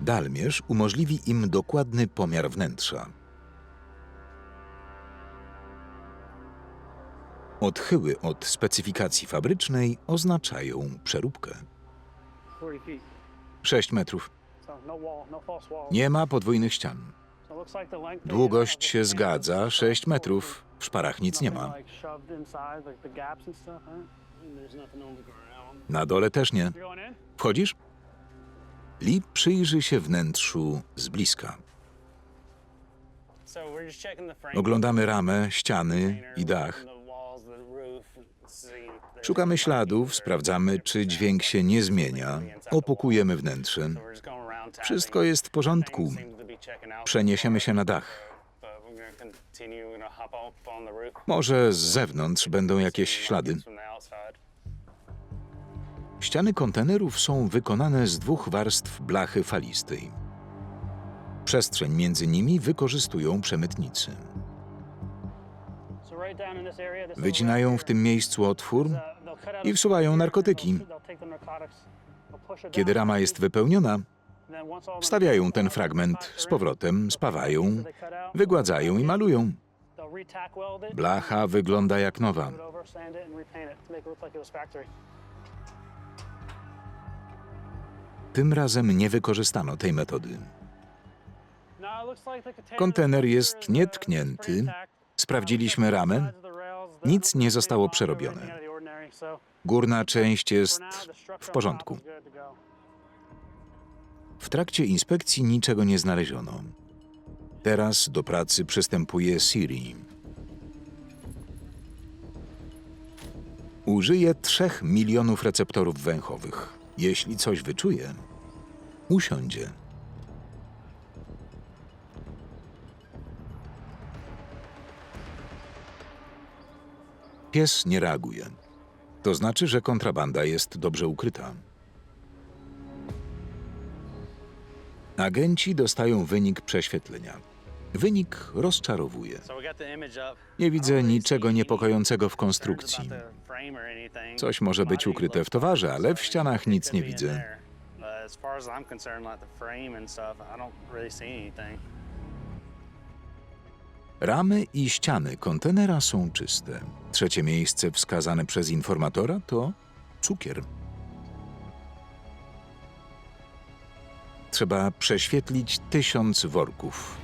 Dalmierz umożliwi im dokładny pomiar wnętrza. Odchyły od specyfikacji fabrycznej oznaczają przeróbkę. 40 feet. 6 metrów. Nie ma podwójnych ścian. Długość się zgadza, panels is 6 four metrów. W szparach nic nie ma. Na dole też nie. Wchodzisz? Lee przyjrzy się wnętrzu z bliska. Oglądamy ramę, ściany i dach. Szukamy śladów, sprawdzamy, czy dźwięk się nie zmienia. Opukujemy wnętrze. Wszystko jest w porządku. Przeniesiemy się na dach. Może z zewnątrz będą jakieś ślady. Ściany kontenerów są wykonane z dwóch warstw blachy falistej. Przestrzeń między nimi wykorzystują przemytnicy. Wycinają w tym miejscu otwór i wsuwają narkotyki. Kiedy rama jest wypełniona, wstawiają ten fragment z powrotem, spawają, wygładzają i malują. Blacha wygląda jak nowa. Tym razem nie wykorzystano tej metody. Kontener jest nietknięty. Sprawdziliśmy ramę. Nic nie zostało przerobione. Górna część jest w porządku. W trakcie inspekcji niczego nie znaleziono. Teraz do pracy przystępuje Siri. Użyje trzech milionów receptorów węchowych. Jeśli coś wyczuje, usiądzie. Pies nie reaguje. To znaczy, że kontrabanda jest dobrze ukryta. Agenci dostają wynik prześwietlenia. Wynik rozczarowuje. Nie widzę niczego niepokojącego w konstrukcji. Coś może być ukryte w towarze, ale w ścianach nic nie widzę. Ramy i ściany kontenera są czyste. Trzecie miejsce wskazane przez informatora to cukier. Trzeba prześwietlić tysiąc worków.